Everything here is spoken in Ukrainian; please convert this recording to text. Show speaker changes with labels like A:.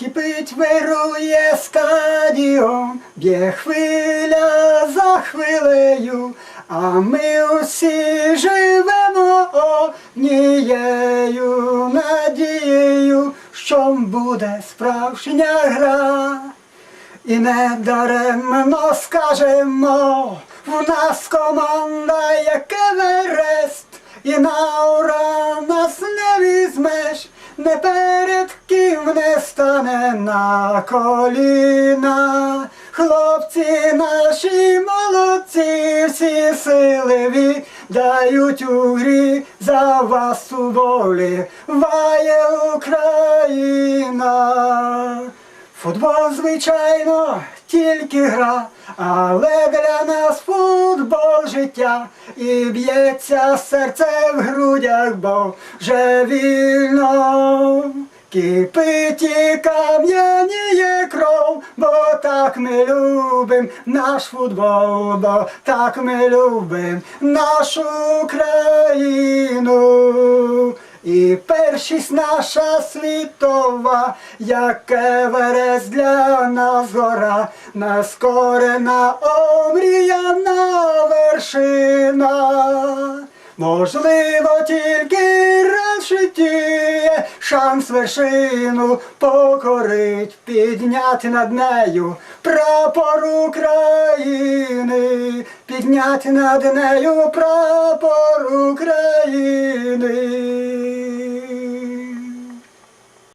A: Кипить, вирує стадіон, б'є хвиля за хвилею, а ми усі живемо однією надією, що буде справжня гра. І не даремно скажемо, в нас команда, як Еверест, і на ура не перед ким не стане на коліна. Хлопці наші молодці, всі сили віддають у грі, за вас у волі ває Україна. Футбол, звичайно, тільки гра, але для нас футбол життя і б'ється серце в грудях, бо вже вільно. Кипить і кам'яніє кров, бо так ми любим наш футбол, бо так ми любим нашу країну. І першість наша світова, як Еверест для нас гора, нескорена омріяна вершина. Можливо, тільки раз в житті шанс вершину покорить, підняти над нею прапор України, підняти над нею прапор України.